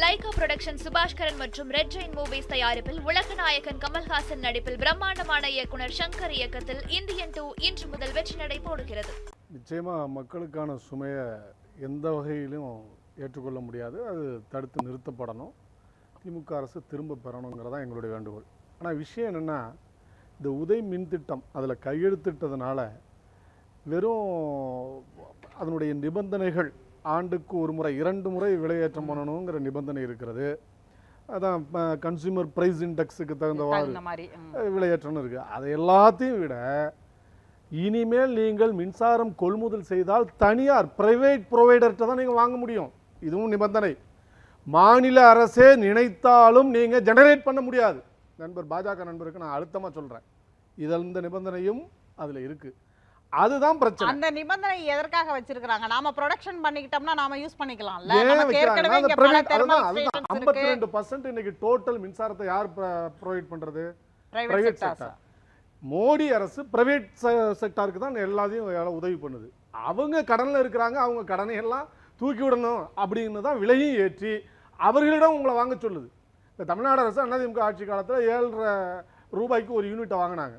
Lyca production Subaskaran மற்றும் red Jain movies தயாரிப்பில் உலகநாயகன் கமல்ஹாசன் நடிப்பில் பிரம்மாண்டமான இயக்குனர் சங்கர் இயக்கத்தில் இந்தியன் டூ இன்று முதல் வெற்றி நடை போடுகிறது. நிச்சயமாக மக்களுக்கான சுமையை எந்த வகையிலும் ஏற்றுக்கொள்ள முடியாது. அது தடுத்து நிறுத்தப்படணும். திமுக அரசு திரும்ப பெறணுங்கிறதான் எங்களுடைய வேண்டுகோள். ஆனால் விஷயம் என்னென்னா இந்த உதய் மின் திட்டம் அதில் கையெழுத்திட்டதுனால வெறும் அதனுடைய நிபந்தனைகள் ஆண்டுக்கு ஒரு முறை இரண்டு முறை விலையேற்றம் பண்ணணுங்கிற நிபந்தனை இருக்கிறது. அதான் கன்சியூமர் ப்ரைஸ் இண்டெக்ஸுக்கு தகுந்த மாதிரி விலையேற்றம்னு இருக்கு. அதை எல்லாத்தையும் விட இனிமேல் நீங்கள் மின்சாரம் கொள்முதல் செய்தால் தனியார் பிரைவேட் ப்ரொவைடர்கிட்ட தான் நீங்கள் வாங்க முடியும். இதுவும் நிபந்தனை. மாநில அரசே நினைத்தாலும் நீங்கள் ஜெனரேட் பண்ண முடியாது. நண்பர் பாஜக நண்பருக்கு நான் அழுத்தமாக சொல்கிறேன் இதில் இந்த நிபந்தனையும் அதில் இருக்கு. அதுதான் பிரச்சனை. அந்த நிபந்தனை எதற்காக வச்சிருக்காங்க நாம ப்ரொடக்ஷன் பண்ணிக்கிட்டோம்னா நாம யூஸ் பண்ணிக்கலாம்ல. நமக்கு ஏற்கனவே இங்க பல தெர்மல் ஸ்டேஷன்ஸ் ஐம்பத்தி இருக்கு. ரெண்டு பர்சன்ட் இன்னைக்கு டோட்டல் மின்சாரத்தை யார் ப்ரொவைட் பண்ணுறது பிரைவேட் செக்டார் மோடி அரசு பிரைவேட் செக்டாருக்கு தான் எல்லாத்தையும் உதவி பண்ணுது. அவங்க கடனில் இருக்கிறாங்க அவங்க கடனை எல்லாம் தூக்கி விடணும் அப்படின்னு தான் விலையும் ஏற்றி அவர்களிடம் உங்களை வாங்க சொல்லுது. இந்த தமிழ்நாடு அரசு அதிமுக ஆட்சி காலத்தில் ஏழரை ரூபாய்க்கு ஒரு யூனிட்டை வாங்கினாங்க.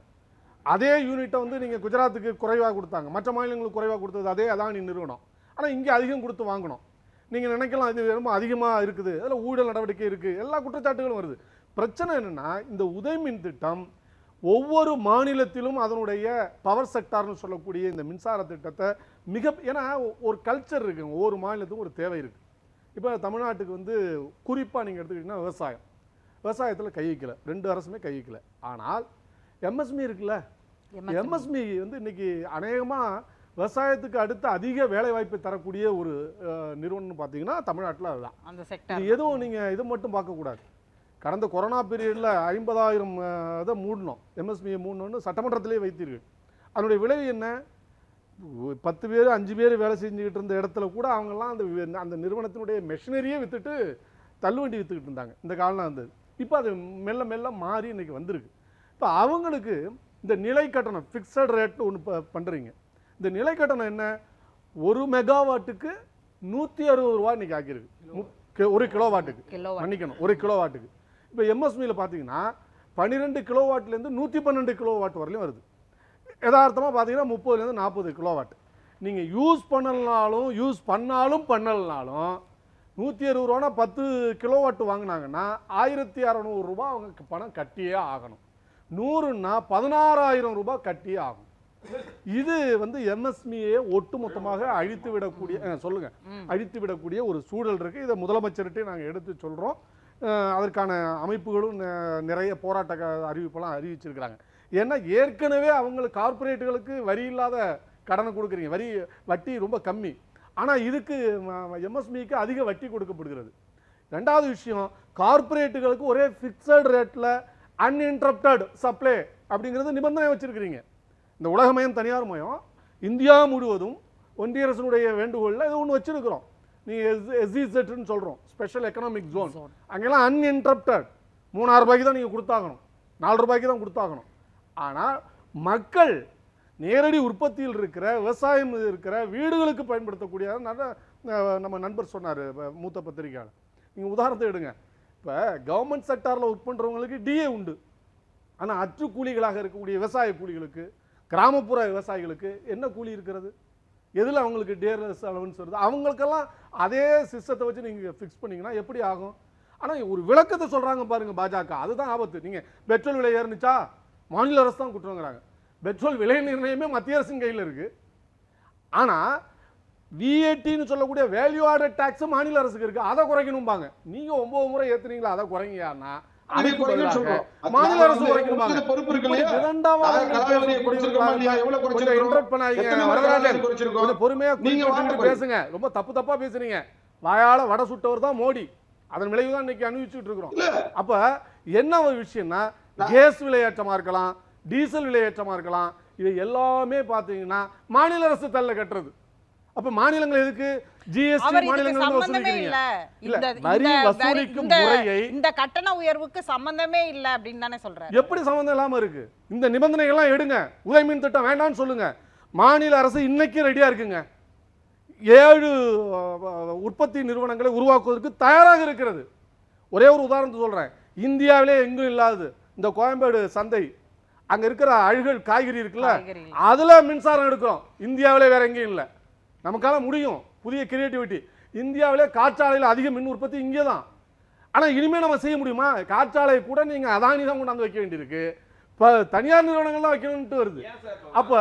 அதே யூனிட்டை வந்து நீங்கள் குஜராத்துக்கு குறைவாக கொடுத்தாங்க. மற்ற மாநிலங்களுக்கு குறைவாக கொடுத்தது அதே அதானி நிறுவனம். ஆனால் இங்கே அதிகம் கொடுத்து வாங்கணும். நீங்கள் நினைக்கலாம் இது ரொம்ப அதிகமாக இருக்குது. அதில் ஊழல் நடவடிக்கை இருக்குது எல்லா குற்றச்சாட்டுகளும் வருது. பிரச்சனை என்னென்னா இந்த உதயமின் திட்டம் ஒவ்வொரு மாநிலத்திலும் அதனுடைய பவர் செக்டார்னு சொல்லக்கூடிய இந்த மின்சார திட்டத்தை மிக ஏன்னா ஒரு கல்ச்சர் இருக்குங்க ஒவ்வொரு மாநிலத்துக்கும் ஒரு தேவை இருக்குது இப்போ தமிழ்நாட்டுக்கு வந்து குறிப்பாக நீங்கள் எடுத்துக்கிட்டிங்கன்னா விவசாயம். விவசாயத்தில் கை வைக்கலை. ரெண்டு அரசுமே கை வைக்கலை. ஆனால் எம்எஸ்மி இருக்குல்ல? எம்எஸ்மி வந்து இன்னைக்கு அநேகமாக விவசாயத்துக்கு அடுத்த அதிக வேலை வாய்ப்பை தரக்கூடிய ஒரு நிறுவனம்னு பார்த்தீங்கன்னா தமிழ்நாட்டில் அதுதான். அந்த இது செக்டார் எதுவும் நீங்கள் இதை மட்டும் பார்க்கக்கூடாது கடந்த கொரோனா பீரியடில் ஐம்பதாயிரம் இதை மூடணும். எம்எஸ்பியை மூடணும்னு சட்டமன்றத்திலே வைத்தீர்கள். அதனுடைய விளைவு என்ன? பத்து பேர் அஞ்சு பேர் வேலை செஞ்சுக்கிட்டு இருந்த இடத்துல கூட அவங்கெல்லாம் அந்த அந்த நிறுவனத்தினுடைய மெஷினரியே விற்றுட்டு தள்ளுவண்டி விற்றுக்கிட்டு இருந்தாங்க. இந்த காலம் வந்தது இப்போ அது மெல்ல மெல்ல மாறி இன்னைக்கு வந்திருக்கு. இப்போ அவங்களுக்கு இந்த நிலை கட்டணம் ஃபிக்ஸட் ரேட்னு ஒன்று பண்ணுறீங்க இந்த நிலை கட்டணம் என்ன? ஒரு மெகாவாட்டுக்கு நூற்றி அறுபது ரூபா இன்னைக்கு ஆக்கியிருக்கு. ஒரு கிலோவாட்டுக்கு கிலோ மன்னிக்கணும் ஒரு கிலோவாட்டுக்கு இப்போ எம்எஸ்மியில் பார்த்தீங்கன்னா பன்னிரெண்டு கிலோவாட்லேருந்து நூற்றி பன்னெண்டு கிலோவாட் வரலையும் வருது. யதார்த்தமாக பார்த்தீங்கன்னா முப்பதுலேருந்து நாற்பது கிலோவாட் நீங்கள் யூஸ் பண்ணலனாலும் யூஸ் பண்ணாலும் பண்ணலனாலும் நூற்றி அறுபது ரூபானா பத்து கிலோவாட் வாங்கினாங்கன்னா ஆயிரத்தி அறநூறுரூபா அவங்க பணம் கட்டியே ஆகணும். நூறுன்னா பதினாறாயிரம் ரூபாய் கட்டியே ஆகும். இது வந்து எம்எஸ்மியை ஒட்டுமொத்தமாக அழித்து விடக்கூடிய சொல்லுங்க. அழித்து விடக்கூடிய ஒரு சூழல் இருக்கு. இதை முதலமைச்சர்கிட்டே நாங்கள் எடுத்து சொல்றோம். அதற்கான அமைப்புகளும் நிறைய போராட்ட அறிவிப்பெல்லாம் அறிவிச்சிருக்கிறாங்க. ஏன்னா ஏற்கனவே அவங்களுக்கு கார்ப்பரேட்டுகளுக்கு வரி இல்லாத கடனை கொடுக்குறீங்க. வரி வட்டி ரொம்ப கம்மி. ஆனால் இதுக்கு எம்எஸ்மிக்கு அதிக வட்டி கொடுக்கப்படுகிறது. ரெண்டாவது விஷயம் கார்ப்பரேட்டுகளுக்கு ஒரே ஃபிக்ஸட் ரேட்டில் அன்இன்டரப்டட் சப்ளை அப்படிங்கிறது நிபந்தனை வச்சிருக்கிறீங்க. இந்த உலகமயம் தனியார் மயம் இந்தியா முழுவதும் ஒன்றிய அரசினுடைய வேண்டுகோளில் இது ஒன்று வச்சிருக்கிறோம். நீங்கள் எஸ்இசெட்னு சொல்கிறோம் ஸ்பெஷல் எக்கனாமிக் ஜோன் அங்கெல்லாம் அன்இன்டரப்டட் மூணாயிரம் ரூபாய்க்கு தான் நீங்கள் கொடுத்தாகணும். நாலு ரூபாய்க்கு தான் கொடுத்தாகணும். ஆனால் மக்கள் நேரடி உற்பத்தியில் இருக்கிற விவசாயம் இருக்கிற வீடுகளுக்கு பயன்படுத்தக்கூடிய நல்ல நம்ம நண்பர் சொன்னார் மூத்த பத்திரிகையாளர். நீங்கள் உதாரணத்தை எடுங்க. இப்போ கவர்மெண்ட் செக்டாரில் ஒர்க் பண்ணுறவங்களுக்கு டிஏ உண்டு. ஆனால் அச்சு கூலிகளாக இருக்கக்கூடிய விவசாய கூலிகளுக்கு கிராமப்புற விவசாயிகளுக்கு என்ன கூலி இருக்கிறது? எதில் அவங்களுக்கு டேர்லெஸ் அலவன்ஸ் வருது? அவங்களுக்கெல்லாம் அதே சிஸ்டத்தை வச்சு நீங்கள் ஃபிக்ஸ் பண்ணிங்கன்னா எப்படி ஆகும்? ஆனால் ஒரு விளக்கத்தை சொல்கிறாங்க பாருங்க பாஜக. அதுதான் ஆபத்து. நீங்கள் பெட்ரோல் விலை ஏறுனுச்சா? மாநில அரசு தான் குற்றங்கிறாங்க பெட்ரோல் விலை நிர்ணயமே மத்திய அரசின் கையில் இருக்குது ஆனால் விஏடின்னு சொல்லக்கூடிய வேல்யூ ஆடட் டேக்ஸ் மாநில அரசுக்கு இருக்கு. அதை குறைக்கணும்பாங்க. நீங்க ஒன்பது முறை ஏத்துனீங்களா? அதை. அது மாநில அரசு பொறுமையா பேசுங்க. ரொம்ப தப்பு தப்பா பேசுறீங்க. வாயால வடை சுட்டவர் தான் மோடி. அதன் விளைவு தான் இன்னைக்கு அனுபவிச்சுட்டு இருக்கிறோம். அப்ப என்ன ஒரு விஷயம்னா கேஸ் விலையேற்றமா இருக்கலாம் டீசல் விலையேற்றமா இருக்கலாம் இது எல்லாமே பாத்தீங்கன்னா மாநில அரசு தள்ள கட்டுறது. அப்ப மாநிலங்கள் எதுக்கு? ஜிஎஸ்டி மாநிலங்கள் சம்பந்தமே வசூலிக்கிறீங்க. இல்ல. வரி வசூலிக்கும் முறையை இந்த கட்டண உயர்வுக்கு சம்பந்தமே இல்ல அப்படின்னு தானே சொல்றாரு. எப்படி சம்மந்தம் இல்லாம இருக்கு? இந்த நிபந்தனைகள்லாம் எடுங்க. உதயமின் திட்டம் வேண்டாம்னு சொல்லுங்க. மாநில அரசு இன்னைக்கு ரெடியா இருக்குங்க. ஏழு உற்பத்தி நிறுவனங்களை உருவாக்குவதற்கு தயாராக இருக்கிறது. ஒரே ஒரு உதாரணத்தை சொல்றேன். இந்தியாவிலே எங்கும் இல்லாதது. இந்த கோயம்பேடு சந்தை அங்க இருக்கிற அழுகல் காய்கறி இருக்குல்ல. அதுல மின்சாரம் எடுக்கிறோம். இந்தியாவிலே வேற எங்கேயும் இல்லை. நமக்கால முடியும் புதிய கிரியேட்டிவிட்டி இந்தியாவிலே காற்றாலையில் அதிக மின் உற்பத்தி இங்கே தான் ஆனா இனிமே நம்ம செய்ய முடியுமா? காற்றாலை கூட நீங்க அதானி தான் கொண்டாந்து வைக்க வேண்டியிருக்கு. இப்போ தனியார் நிறுவனங்கள் தான் வைக்கணும்ட்டு வருது அப்ப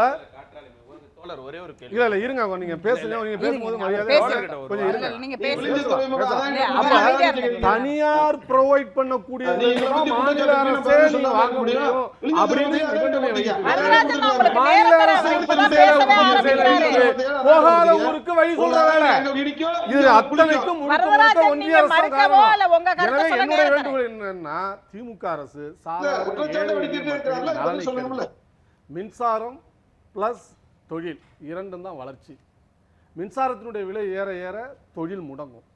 தோழர் ஒரே ஒரு கேள்வி. இல்ல இல்ல இருங்க நீங்க பேசுங்க நீங்க பேசும்போது மரியாதை. கொஞ்சம் இருங்க. நீங்க பேசுங்க. தனியார் ப்ரொவைட் பண்ணக்கூடிய மாநில அரசே நீங்க வாங்க முடியும். அப்படின்னு மாநில. அரசு. போகாத ஊருக்கு வழி சொல்ற வேலை. இது அத்தனைக்கும் ஒன்றிய அரசு எனவே என்னுடைய வேண்டுகோள் என்னன்னா திமுக அரசு சாதாரண மின்சாரம் பிளஸ் தொழில் இரண்டும் தான் வளர்ச்சி. மின்சாரத்தினுடைய விலை ஏற ஏற தொழில் முடங்கும்.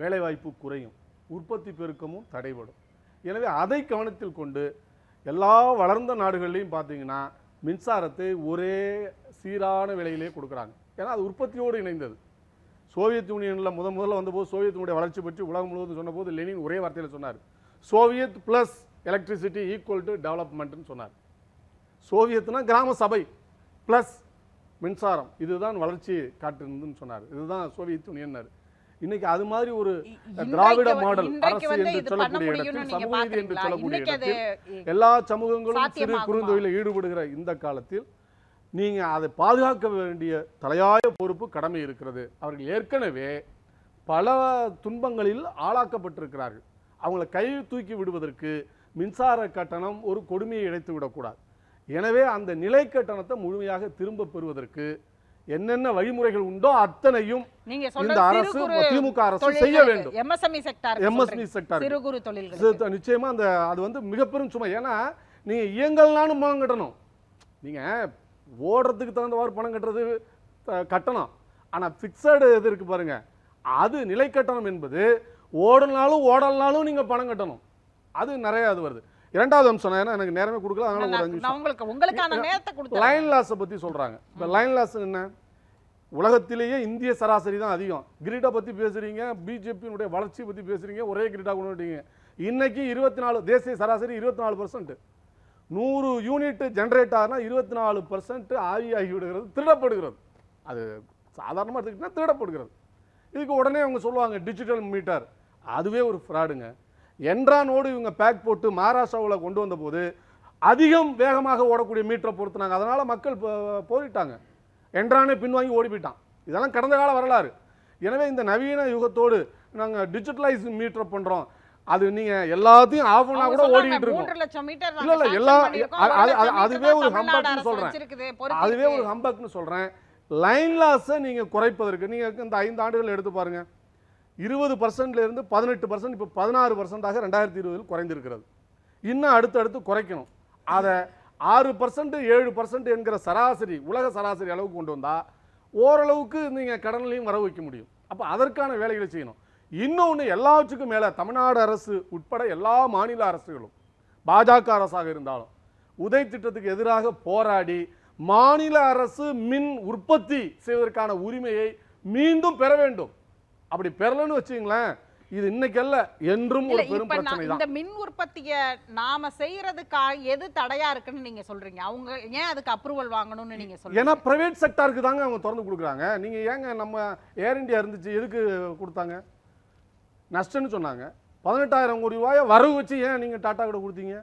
வேலைவாய்ப்பு குறையும். உற்பத்தி பெருக்கமும் தடைபடும். எனவே அதை கவனத்தில் கொண்டு எல்லா வளர்ந்த நாடுகள்லையும் பார்த்தீங்கன்னா மின்சாரத்தை ஒரே சீரான விலையிலே கொடுக்குறாங்க. ஏன்னா அது உற்பத்தியோடு இணைந்தது. சோவியத் யூனியனில் முத முதல்ல வந்தபோது சோவியத்தினுடைய வளர்ச்சி பற்றி உலகம் முழுவதும் சொன்னபோது லெனின் ஒரே வார்த்தையில் சொன்னார். Soviet plus electricity equal to டெவலப்மெண்ட்னு சொன்னார். சோவியத்னா கிராம சபை ப்ளஸ் மின்சாரம். இதுதான் வளர்ச்சி காட்டுதுன்னு சொன்னார். இதுதான் சோவியத் யூனியன்னார். இன்னைக்கு அது மாதிரி ஒரு திராவிட மாடல் அரசு என்று சொல்லக்கூடிய இடத்தில் சமூக நீதி என்று சொல்லக்கூடிய இடத்தில் எல்லா சமூகங்களும் சிறு? குறுந்தொழிலில் ஈடுபடுகிற இந்த காலத்தில் நீங்க அதை பாதுகாக்க வேண்டிய தலையாய பொறுப்பு கடமை இருக்கிறது. அவர்கள் ஏற்கனவே பல துன்பங்களில் ஆளாக்கப்பட்டிருக்கிறார்கள். அவங்கள கை தூக்கி விடுவதற்கு மின்சார கட்டணம் ஒரு கொடுமையை இழைத்து விடக்கூடாது. எனவே அந்த நிலை கட்டணத்தை முழுமையாக திரும்ப பெறுவதற்கு என்னென்ன வழிமுறைகள் உண்டோ அத்தனையும் நீங்க இந்த அரசு திமுக அரசு செய்ய வேண்டும். MSME செக்டார் எம்எஸ்பி செக்டர் சிறு குறு இது நிச்சயமா அந்த அது வந்து மிகப்பெரும் சுமை. ஏன்னா நீங்க இயங்கல்னாலும் பணம் கட்டணும். நீங்க ஓடுறதுக்கு தகுந்தவாறு பணம் கட்டுறது கட்டணம். ஆனா ஃபிக்ஸடு இது இருக்கு பாருங்க. அது நிலை கட்டணம் என்பது ஓடனாலும் ஓடலனாலும் நீங்க பணம் கட்டணும். அது நிறைய அது வருது. இரண்டாவது அம்சம் ஏன்னா எனக்கு நேரமே கொடுக்கல அதனால ஒரு அஞ்சு உங்களுக்கு உங்களுக்கான நேரத்தை கொடுத்தேன் லைன் லாஸை பற்றி சொல்கிறாங்க இப்போ லைன் லாஸ் என்ன? உலகத்திலேயே இந்திய சராசரி தான் அதிகம். கிரிட்டை பற்றி பேசுகிறீங்க பிஜேபியினுடைய வளர்ச்சியை பற்றி பேசுகிறீங்க ஒரே கிரிட்டாக கொண்டு வந்துட்டீங்க. இன்னைக்கு இருபத்தி நாலு தேசிய சராசரி இருபத்தி நாலு பர்சன்ட் நூறு யூனிட் ஜென்ரேட் ஆகுனா இருபத்தி நாலு பர்சன்ட் ஆவியாகி விடுகிறது திருடப்படுகிறது. அது சாதாரணமாக எடுத்துக்கிட்டா திருடப்படுகிறது. இதுக்கு உடனே அவங்க சொல்லுவாங்க டிஜிட்டல் மீட்டர் அதுவே ஒரு ஃப்ராடுங்க என்ட்ரானோடு இவங்க பேக் போட்டு மகாராஷ்டிராவில் கொண்டு வந்தபோது அதிகம் வேகமாக ஓடக்கூடிய மீட்டரை பொறுத்துனாங்க. அதனால் மக்கள் போ- போயிட்டாங்க என்ட்ரானே பின்வாங்கி ஓடி போயிட்டான் இதெல்லாம் கடந்த கால வரலாறு. எனவே இந்த நவீன யுகத்தோடு நாங்கள் டிஜிட்டலைஸ் மீட்டர் பண்ணுறோம் அது நீங்கள் எல்லாத்தையும் ஆஃப் பண்ணா கூட ஓடிட்டு இருக்கோம். இல்ல, நாங்க இல்ல, எல்லா- அதுவே ஒரு ஹம்பக்னு சொல்றேன். அதுவே ஒரு. ஹம்பக்னு சொல்கிறேன் லைன் லாஸை நீங்கள் குறைப்பதற்கு நீங்கள் இந்த ஐந்து ஆண்டுகள் எடுத்து பாருங்க. இருபது பர்சன்ட்லேருந்து பதினெட்டு பர்சன்ட் இப்போ பதினாறு பர்சன்டாக ரெண்டாயிரத்தி இருபதில் குறைந்திருக்கிறது. இன்னும் அடுத்தடுத்து குறைக்கணும். அதை ஆறு பர்சன்ட் ஏழு பர்சன்ட் என்கிற சராசரி உலக சராசரி அளவுக்கு கொண்டு வந்தால் ஓரளவுக்கு நீங்கள் கடன்லையும் வர வைக்க முடியும். அப்போ அதற்கான வேலைகளை செய்யணும். இன்னொன்று எல்லாவற்றுக்கும் மேலே தமிழ்நாடு அரசு உட்பட எல்லா மாநில அரசுகளும் பாஜக அரசாக இருந்தாலும் உதய் திட்டத்துக்கு எதிராக போராடி மாநில அரசு மின் உற்பத்தி செய்வதற்கான உரிமையை மீண்டும் பெற வேண்டும். அப்படி பெறலன்னு வச்சுங்களேன் இது இன்னைக்கு அல்ல என்றும் ஒரு பெரும் பிரச்சனை இந்த மின் உற்பத்திய நாம செய்யறதுக்கா எது தடையா இருக்குன்னு நீங்க சொல்றீங்க? அவங்க ஏன் அதுக்கு அப்ரூவல் வாங்கணும்னு நீங்க சொல்றீங்க? ஏன்னா பிரைவேட் செக்டாருக்கு தாங்க அவங்க திறந்து கொடுக்குறாங்க. நீங்க ஏங்க நம்ம ஏர் இந்தியா இருந்துச்சு எதுக்கு கொடுத்தாங்க? நஷ்டம்னு சொன்னாங்க. பதினெட்டாயிரம் கோடி ரூபாயை வரவு வச்சு ஏன் நீங்க டாடா கிட்ட கொடுத்தீங்க?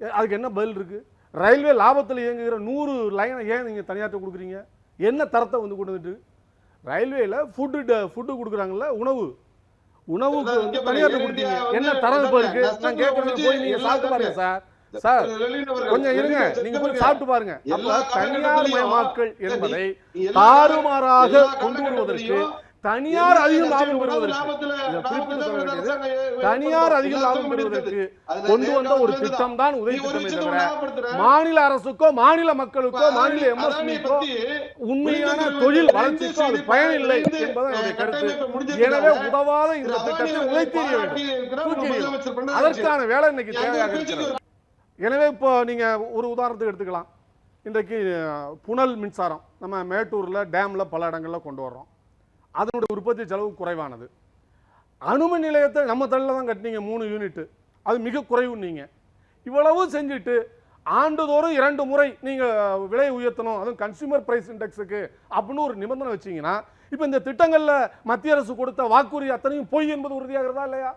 அதுக்கு என்ன பதில் இருக்கு? ரயில்வே லாபத்தில் இயங்குகிற நூறு லைனை ஏன் நீங்க தனியார்ட்ட கொடுக்குறீங்க? என்ன தரத்தை வந்து கொண்டு வந்துட்டு ரயில்வேல ஃபுட்டு ஃபுட்டு கொடுக்குறாங்கல்ல உணவு. உணவுக்கு வந்து பாருங்க, கொடுத்தீங்க. என்ன தரம் இப்போ இருக்கு? நான் கேட்கறது போய் நீங்க சாப்பிட்டு பாருங்க சார். சார் கொஞ்சம் இருங்க. நீங்க போய் சாப்பிட்டு பாருங்க. அப்ப தனியார் மயமாக்கல் என்பதை தாறுமாறாக கொண்டு வருவதற்கு தனியார் அதிகம் லாபம் பெறுவதற்கு. தனியார் அதிகம் லாபம் பெறுவதற்கு கொண்டு வந்த ஒரு திட்டம் தான் உதவி திட்டமே தவிர. மாநில அரசுக்கோ மாநில மக்களுக்கோ மாநில எம்எஸ்பிக்கோ உண்மையான தொழில் வளர்ச்சிக்கோ அது பயனில்லை ரெண்டு, என்பது என்னுடைய கருத்து. எனவே உதவாத இந்த திட்டத்தை உழைத்தெறிய வேண்டும். அதற்கான வேலை இன்னைக்கு தேவையாக இருக்கிறது. எனவே இப்போ நீங்க ஒரு உதாரணத்துக்கு எடுத்துக்கலாம். இன்றைக்கு புனல் மின்சாரம் நம்ம மேட்டூரில் டேமில் பல இடங்களில் கொண்டு வர்றோம். அதனுடைய உற்பத்தி செலவு குறைவானது. அணுமின் நிலையத்தை நம்ம தள்ளில் தான் கட்டினீங்க மூணு யூனிட்டு அது மிக குறைவு நீங்கள் இவ்வளவு செஞ்சுட்டு ஆண்டுதோறும் இரண்டு முறை நீங்கள் விலை உயர்த்தணும் அதுவும் கன்சியூமர் ப்ரைஸ் இண்டெக்ஸுக்கு அப்படின்னு ஒரு நிபந்தனை வச்சிங்கன்னா இப்போ இந்த திட்டங்களில் மத்திய அரசு கொடுத்த வாக்குறுதி அத்தனையும் பொய் என்பது உறுதியாகிறதா இல்லையா?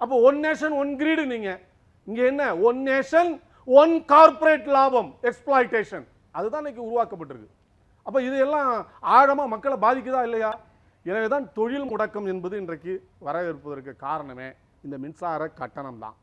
அப்போ ஒன் நேஷன் ஒன் கிரீடு நீங்கள் இங்கே என்ன? ஒன் நேஷன் ஒன் கார்ப்பரேட் லாபம் எக்ஸ்பிளாய்டேஷன் அதுதான் இன்னைக்கு உருவாக்கப்பட்டிருக்கு. அப்போ இது எல்லாம் ஆழமாக மக்களை பாதிக்குதா இல்லையா? எனவே தான் தொழில் முடக்கம் என்பது இன்றைக்கு வரவேற்பதற்கு காரணமே இந்த மின்சார கட்டணம் தான்